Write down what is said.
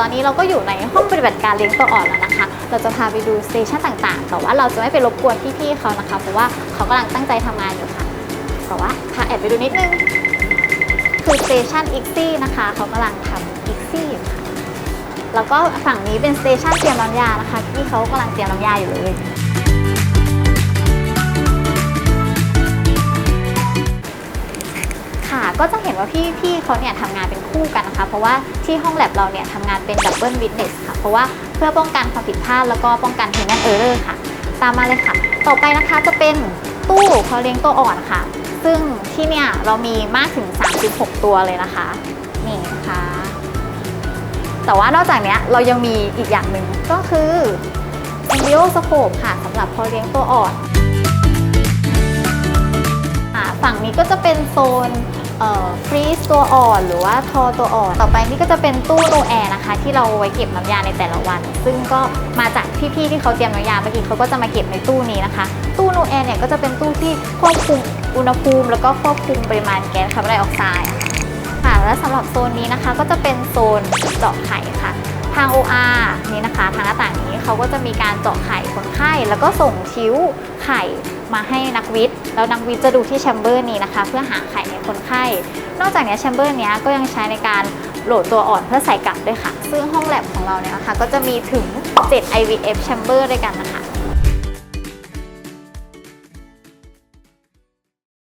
ตอนี้เราก็อยู่ในห้องปฏิบัติการเลี้ยงตัวอ่อนแล้วนะคะ เราจะพาไปดูสเตชันต่างๆ แต่ว่าเราจะไม่ไปรบกวนพี่ๆเขานะคะ เพราะว่าเขากำลังตั้งใจทำงานอยู่ค่ะ แต่ว่าพาแอบไปดูนิดนึง คือสเตชันอีกซี่นะคะ เขากำลังทำอีกซี่อยู่ค่ะ แล้วก็ฝั่งนี้เป็นสเตชันเตรียมน้ำยานะคะ ที่เขากำลังเตรียมน้ำยาอยู่เลย ก็จะเห็นว่าพี่พี่เขาเนี่ยทำงานเป็นคู่กันนะคะ เพราะว่าที่ห้องแลบเราเนี่ยทำงานเป็นดับเบิลวิ t เนสค่ะ เพราะว่าเพื่อป้องกันความผิดพลาดแล้วก็ป้องกัน human error ค่ะ ตามมาเลยค่ะ ต่อไปนะคะจะเป็นตู้เพาเลี้ยงตัวอ่อนค่ะ ซึ่งที่เนี่ยเรามีมากถึง 36 ตัวเลยนะคะ นี่นะคะแต่ว่านอกจากนี้เรายังมีอีกอย่างหนึ่งก็คือ embryo scope ค่ะสำหรับพาะเลี้ยงตัวอ่อนฝั่งนี้ก็จะเป็นโซน ฟรีซตัวอ่อนหรือว่าทอตัวอ่อน ต่อไปนี่ก็จะเป็นตู้โนแอร์นะคะ ที่เราไว้เก็บน้ำยาในแต่ละวัน ซึ่งก็มาจากพี่ๆที่เขาเตรียมน้ำยาเมื่อกี้เขาก็จะมาเก็บในตู้นี้นะคะ ตู้โนแอร์เนี่ยก็จะเป็นตู้ที่ควบคุมอุณหภูมิ แล้วก็ควบคุมปริมาณแก๊สคาร์บอนไดออกไซด์ค่ะและสำหรับโซนนี้นะคะ ก็จะเป็นโซนเจาะไข่ค่ะ ทาง OR นี้นะคะ ทางหน้าต่างนี้เขาก็จะมีการเจาะไข่คนไข้แล้วก็ส่งชิ้ว ไข่มาให้นักวิทย์ แล้วนักวิทย์จะดูที่แชมเบอร์นี้นะคะ เพื่อหาไข่ในคนไข้ นอกจากนี้แชมเบอร์นี้ก็ยังใช้ในการโหลดตัวอ่อนเพื่อใส่กลับด้วยค่ะ ซึ่งห้องแลบของเราเนี่ยนะคะก็จะมีถึง 7 IVF chamber ด้วยกันนะคะ